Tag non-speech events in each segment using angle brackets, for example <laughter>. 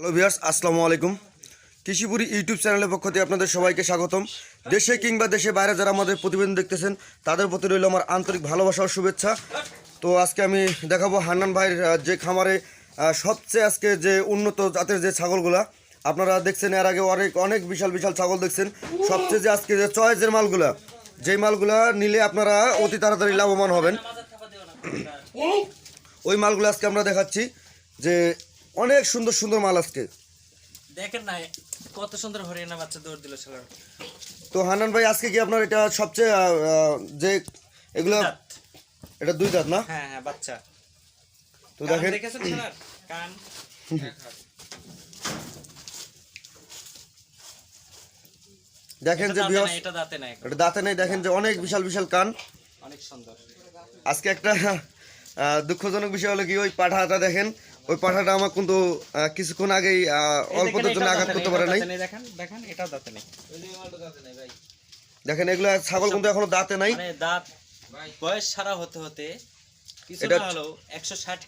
Hello viewers আসসালামু আলাইকুম। কৃষিপুরি YouTube চ্যানেলের পক্ষ থেকে আপনাদের সবাইকে স্বাগতম। দেশে কিংবা দেশে বাইরে যারা আমাদের প্রতিবেদন দেখতেছেন, তাদের প্রতি রইল আমার আন্তরিক ভালোবাসা ও শুভেচ্ছা। তো আজকে আমি দেখাবো হান্নান ভাইয়ের যে খামারে সবচেয়ে আজকে যে উন্নত জাতের যে ছাগলগুলা, আপনারা দেখছেন এর আগে অনেক অনেক বিশাল বিশাল ছাগল দেখছেন। সবচেয়ে যে আজকে যে চয়েসের মালগুলা, যেই মালগুলা নিলে আপনারা অতি তাড়াতাড়ি লাভবান হবেন। ওই মালগুলো আজকে আমরা দেখাচ্ছি যে অনেক সুন্দর সুন্দর মাল আজকে। দেখেন না কত সুন্দর হরিয়ানা বাচ্চা দৌড় দিল ছেলের তো হান্নান ভাই আজকে কি আপনার এটা সবচেয়ে যে এগুলো এটা দুই দাঁত না? হ্যাঁ হ্যাঁ বাচ্চা। তো দেখেন। দেখেছেন কান। <laughs> দেখেন যে এটা দাঁতে বিহস নাই, এটা দাঁতে নাই এটা দাঁতে নেই দেখেন যে অনেক বিশাল বিশাল কান। অনেক সুন্দর। আজকে একটা <laughs> আহ, দুঃখজনক বিষয় হলো কি ওই পাঠাটা দেখেন ওই পাঠাটা আমার কিন্তু কিছুক্ষণ আগেই অল্পদের জন্য আঘাত করতে পারে নাই। দেখেন দেখেন এটাও দাঁতে নেই। দেখেন এগুলো ছাগল কিন্তু এখনও দাঁতে নাই। মানে দাঁত বয়স সারা হতে হতে কিছু এটা-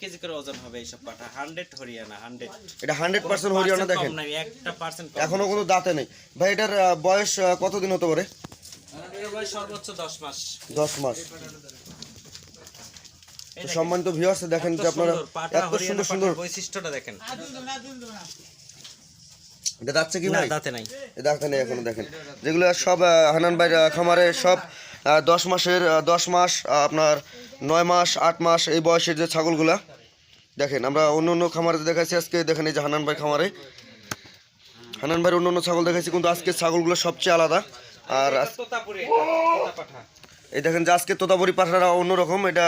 কেজি করে ওজন হবে এইসব পাঠা। Hundred Haryana hundred. এটা হান্ড্রেড পার্সেন্ট হরিয়ানা দেখেন। একটা পার্সেন্ট এখনও কোনো দাঁতে নেই। ভাই এটার বয়স কতদিন হতে পারে? বয়স সর্বোচ্চ দশ মাস। তো সম্মানিত ভিউয়ার্স দেখেন যে আপনারা এত সুন্দর সুন্দর বৈশিষ্ট্যটা দেখেন। এটা যাচ্ছে কি ভাই? দাঁতে নাই। দাঁতে নেই এখনও দেখেন। যেগুলো সব হানান ভাই খামারে সব দশ মাসের দশ মাস আপনার নয় মাস আট মাস এই বয়সের যে ছাগলগুলা দেখেন আমরা অন্য অন্য খামারে দেখাচ্ছি আজকে দেখেন এই যে হানান ভাই খামারে। হানান ভাইয়ের অন্য অন্য ছাগল দেখাচ্ছি কিন্তু আজকে ছাগলগুলো সবচেয়ে আলাদা। আর এই দেখেন যে আজকে তোতাবরি পাঠাটা অন্যরকম এটা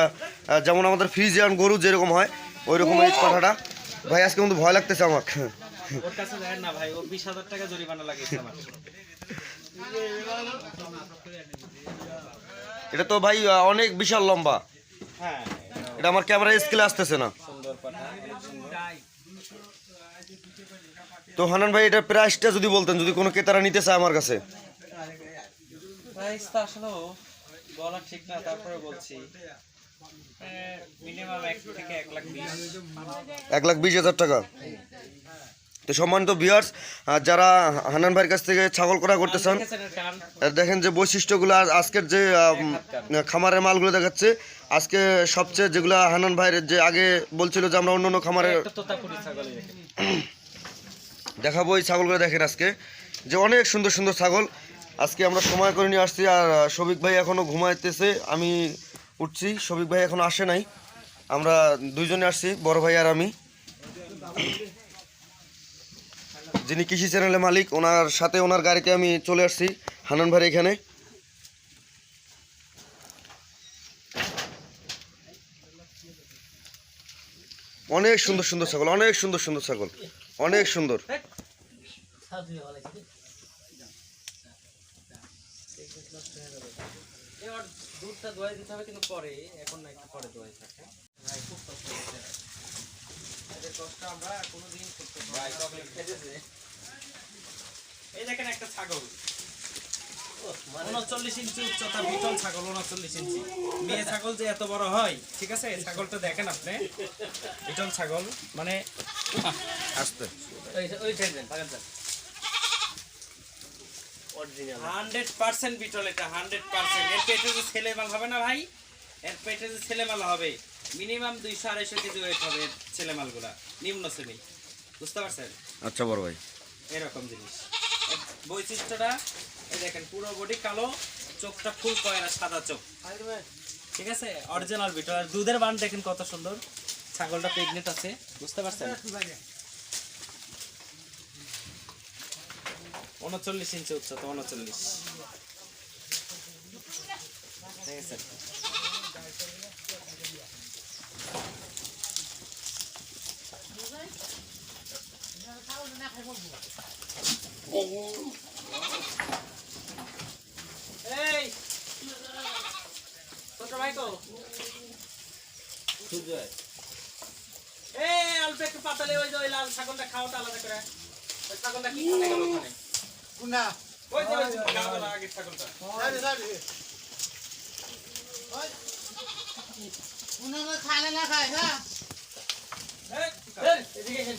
যেমন আমাদের ফ্রিজিয়ান গরু যেরকম হয় ওই রকম এই পাঠাটা। ভাই আজকে কিন্তু ভয় লাগতেছে আমার এটা তো ভাই অনেক বিশাল লম্বা। হ্যাঁ এটা আমার ক্যামেরা স্কেলে আসতেছে না। তো হানান ভাই এটা প্রাইসটা যদি বলতেন যদি কোনো ক্রেতারা নিতে চায় আমার কাছে। প্রাইস আসলে বলা ঠিক না তারপরে বলছি। মিনিমাম এক থেকে এক লাখ বিশ। এক লাখ বিশ হাজার টাকা। তো সম্মানিত বিয়ার্স যারা হানান ভাইয়ের কাছ থেকে ছাগল করা করতে চান দেখেন যে বৈশিষ্ট্যগুলো আজকের যে খামারের মালগুলো দেখাচ্ছে আজকে সবচেয়ে যেগুলো হানান ভাইয়ের যে আগে বলছিল যে আমরা অন্য অন্য খামারে দেখাবো এই ছাগলগুলো দেখেন আজকে। যে অনেক সুন্দর সুন্দর ছাগল আজকে আমরা সময় করে নিয়ে আসছি আর শফিক ভাই এখনও ঘুমাইতেছে। আমি উঠছি, শফিক ভাই এখনও আসে নাই। আমরা দুইজনে আসছি, বড় ভাই আর আমি। যিনি কৃষি চ্যানেলের মালিক, ওনার সাথে ওনার গাড়িতে আমি চলে আসছি, হানান ভাই এখানে। অনেক সুন্দর সুন্দর ছাগল, অনেক সুন্দর সুন্দর ছাগল, অনেক সুন্দর। এবার দুধটা দোয়াই দিতে হবে কিন্তু পরে এখন না একটু পরে দোয়াই থাকে। ভাই খুব কষ্ট হচ্ছে। এদের কষ্ট আমরা কোনোদিন করতে ভাই চকলেট খেতেছে এই দেখেন একটা ছাগল। উনচল্লিশ ইঞ্চি উচ্চতা বিটল ছাগল উনচল্লিশ ইঞ্চি। মেয়ে ছাগল যে এত বড় হয় ঠিক আছে? ছাগলটা দেখেন আপনি। বিটল ছাগল মানে আসতে। হান্ড্রেড পার্সেন্ট বিটল এটা হান্ড্রেড পার্সেন্ট। এর পেটে যে ছেলে মাল হবে না ভাই? এর পেটে যে ছেলে মাল হবে মিনিমাম দুইশো আড়াইশো কেজি ওয়েট হবে ছেলে মালগুলা নিম্ন শ্রেণি বুঝতে পারছেন? আচ্ছা বড় ভাই। এরকম জিনিস। বৈশিষ্ট্যটা এই দেখেন পুরো বডি কালো চোখটা ফুল কয়রা সাদা চোখ। ঠিক আছে? Original beetle. আর দুধের বান দেখেন কত সুন্দর। ছাগলটা প্রেগনেন্ট আছে। বুঝতে পারছেন? উনচল্লিশ ইঞ্চি উচ্চতা উনচল্লিশ। ঠিক আছে। এই ছোট ভাই তো সুজয় এই অল্প একটু পাতালে ওই যে ওই লাল ছাগলটা খাওয়াটা আলাদা করে। ওই ছাগলটা কি কোথায় গেল ওখানে? কুনা ওই যে সারি খায় না খায় হ্যাঁ এই, এই, এদিকে এসেন।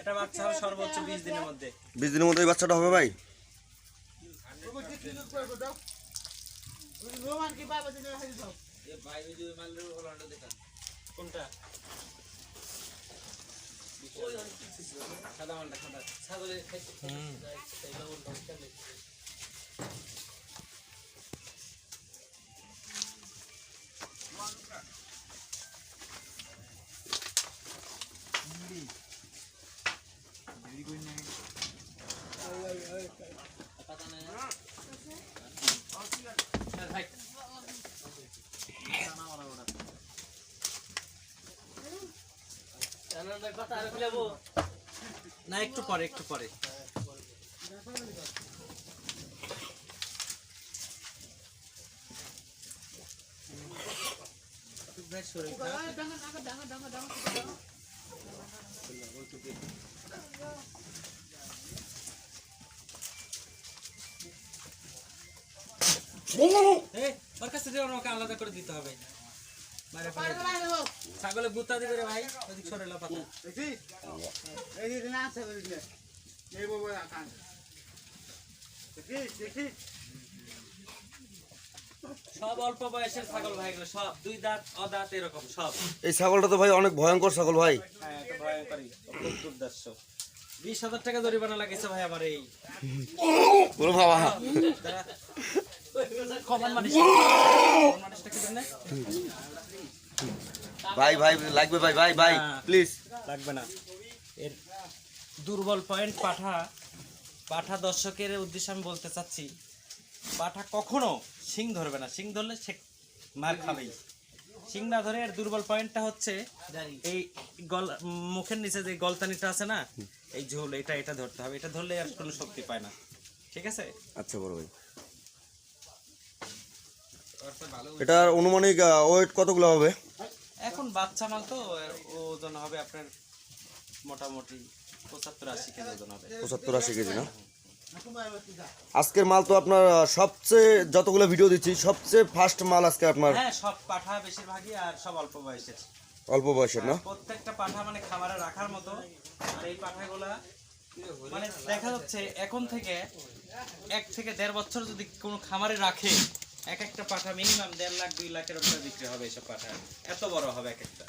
এটা বাচ্চা হবে সর্বোচ্চ বিশ দিনের মধ্যে। বিশ দিনের মধ্যে বাচ্চাটা হবে ভাই? কোনটা? সাদা মালটা সাদা। না একটু পরে একটু পরে ওর কাছে আলাদা করে দিতে হবে। ছাগলে গুতা দিবে রে ভাই ওদিক সরে লো পাতা। সব অল্প বয়সের ছাগল ভাই সব দুই দাঁত অদাঁত এরকম সব। এই ছাগলটা তো ভাই অনেক ভয়ঙ্কর ছাগল ভাই। হ্যাঁ এটা ভয়ঙ্করী খুব দুর্দর্শ। বিশ হাজার টাকা জরিমানা লাগেছে ভাই আমার এই। বাবা। কমন মানুষ। ভাই ভাই লাগবে ভাই ভাই ভাই হ্যাঁ। প্লিজ লাগবে না। এর দুর্বল পয়েন্ট পাঠা পাঠা দর্শকের উদ্দেশ্যে আমি বলতে চাচ্ছি পাঠা কখনো শিং ধরবে না। শিং ধরলে সে মার খাবেই। শিং না ধরে এর দুর্বল পয়েন্টটা হচ্ছে এই গল মুখের নিচে যে গলতানিটা আছে না এই ঝোল এটা এটা ধরতে হবে। এটা ধরলে আর কোনো শক্তি পায় না। ঠিক আছে? আচ্ছা বড় ভাই। এটার অনুমানিক ওয়েট কতগুলো হবে? এখন বাচ্চা মাল তো ওজন হবে আপনার মোটামুটি পঁচাত্তর আশি কেজি ওজন হবে। পঁচাত্তর আশি কেজি না? আজকের মাল তো আপনার সবচেয়ে যতগুলো ভিডিও দিচ্ছি সবচেয়ে ফার্স্ট মাল আজকে আপনার। হ্যাঁ সব পাঠা বেশিরভাগই আর সব অল্প বয়সের। অল্প বয়সের না? প্রত্যেকটা পাঠা মানে খাবারে রাখার মতো আর এই পাঠাগুলা মানে দেখা যাচ্ছে এখন থেকে এক থেকে দেড় বছর যদি কোনো খামারে রাখে এক একটা পাঠা মিনিমাম দেড় লাখ, দুই লাখের উপরে বিক্রি হবে এসব পাঠা। এত বড় হবে এক একটা।